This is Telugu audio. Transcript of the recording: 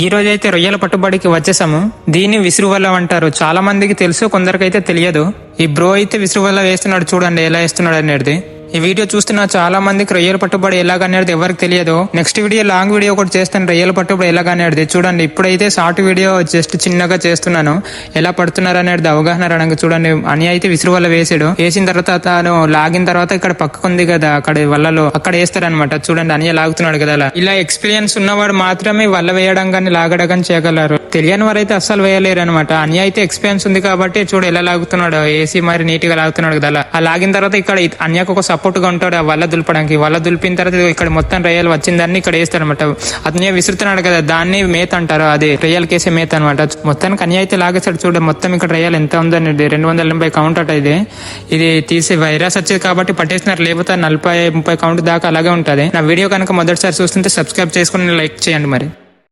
ఈ రోజైతే రొయ్యల పట్టుబడికి వచ్చేసాము. దీన్ని విసురు వల్ల అంటారు. చాలా మందికి తెలుసు కొందరికైతే తెలియదు. ఈ బ్రో అయితే విసురు వల్ల వేస్తున్నాడు చూడండి ఎలా వేస్తున్నాడు అనేది ఈ వీడియో చూస్తున్న చాలా మందికి రొయ్యల పట్టుబడి ఎలాగనేది ఎవరికి తెలియదు. నెక్స్ట్ వీడియో లాంగ్ వీడియో కూడా చేస్తాను. రొయ్యల పట్టుబడి ఎలాగనేది చూడండి. ఇప్పుడైతే షార్ట్ వీడియో జస్ట్ చిన్నగా చేస్తున్నాను. ఎలా పడుతున్నారు అనేది అవగాహన రావడానికి చూడండి. అని అయితే విసురు వల్ల వేసాడు. వేసిన తర్వాత తాను లాగిన తర్వాత ఇక్కడ పక్కకు ఉంది కదా అక్కడ వల్లలో అక్కడ వేస్తారనమాట చూడండి అని లాగుతున్నాడు కదా అలా. ఇలా ఎక్స్పీరియన్స్ ఉన్నవాడు మాత్రమే వల్ల వేయడం కానీ లాగడం కానీ చేయగలరు. తెలియని వారు అయితే అస్సలు వేయలేరు అనమాట అని అయితే ఎక్స్పీరియన్స్ ఉంది కాబట్టి చూడు ఎలా లాగుతున్నాడు. ఏసీ మరి నీట్గా లాగుతున్నాడు కదా అలా. ఆ లాగిన తర్వాత ఇక్కడ అన్యకు ఒక సపోర్ట్గా ఉంటాడు ఆ వల్ల దులపడానికి. వల్ల దులిపిన తర్వాత ఇక్కడ మొత్తం రొయ్యలు వచ్చిందాన్ని ఇక్కడ వేస్తారనమాట అతనే విసురుతున్నాడు కదా దాన్ని మేత అంటారు అది రొయ్యలు కేసే మేత అనమాట మొత్తానికి అన్ని అయితే లాగేస్తాడు చూడ మొత్తం ఇక్కడ రొయ్యలు ఎంత ఉందని రెండు వందల ఎనభై కౌంట్ అట ఇది. ఇది తీసి వైరస్ వచ్చేది కాబట్టి పట్టేసినారు లేకపోతే నలభై ముప్పై కౌంట్ దాకా అలాగే ఉంటుంది. నా వీడియో కనుక మొదటిసారి చూస్తుంటే సబ్స్క్రైబ్ చేసుకుని లైక్ చేయండి మరి.